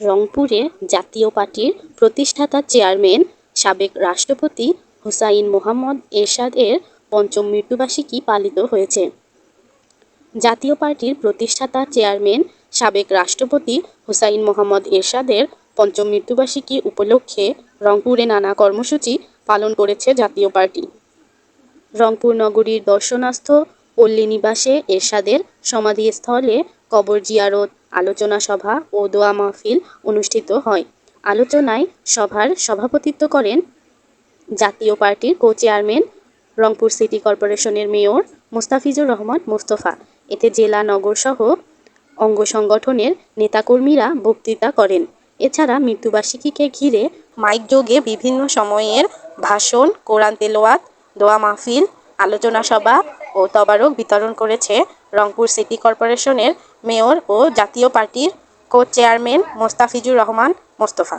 রংপুরে জাতীয় পার্টির প্রতিষ্ঠাতা চেয়ারম্যান সাবেক রাষ্ট্রপতি হুসাইন মোহাম্মদ এরশাদের পঞ্চম মৃত্যুবার্ষিকী পালিত হয়েছে। জাতীয় পার্টির প্রতিষ্ঠাতা চেয়ারম্যান সাবেক রাষ্ট্রপতি হুসাইন মোহাম্মদ এরশাদের পঞ্চম মৃত্যুবার্ষিকী উপলক্ষে রংপুরে নানা কর্মসূচি পালন করেছে জাতীয় পার্টি। রংপুর নগরীর দর্শনাস্থ পল্লী নিবাসে এরশাদের সমাধিস্থলে কবর জিয়ারত, আলোচনা সভা ও দোয়া মাহফিল অনুষ্ঠিত হয়। আলোচনায় সভার সভাপতিত্ব করেন জাতীয় পার্টির কো-চেয়ারম্যান, রংপুর সিটি কর্পোরেশনের মেয়র মোস্তাফিজুর রহমান মোস্তফা। এতে জেলা, নগরসহ অঙ্গ সংগঠনের নেতাকর্মীরা বক্তৃতা করেন। এছাড়া মৃত্যুবার্ষিকীকে ঘিরে মাইকযোগে বিভিন্ন সময়ের ভাষণ, কোরআন তেলাওয়াত, দোয়া মাহফিল, আলোচনা সভা ও তবারক বিতরণ করেছে রংপুর সিটি কর্পোরেশনের মেয়র ও জাতীয় পার্টির কো-চেয়ারম্যান মোস্তাফিজুর রহমান মোস্তফা।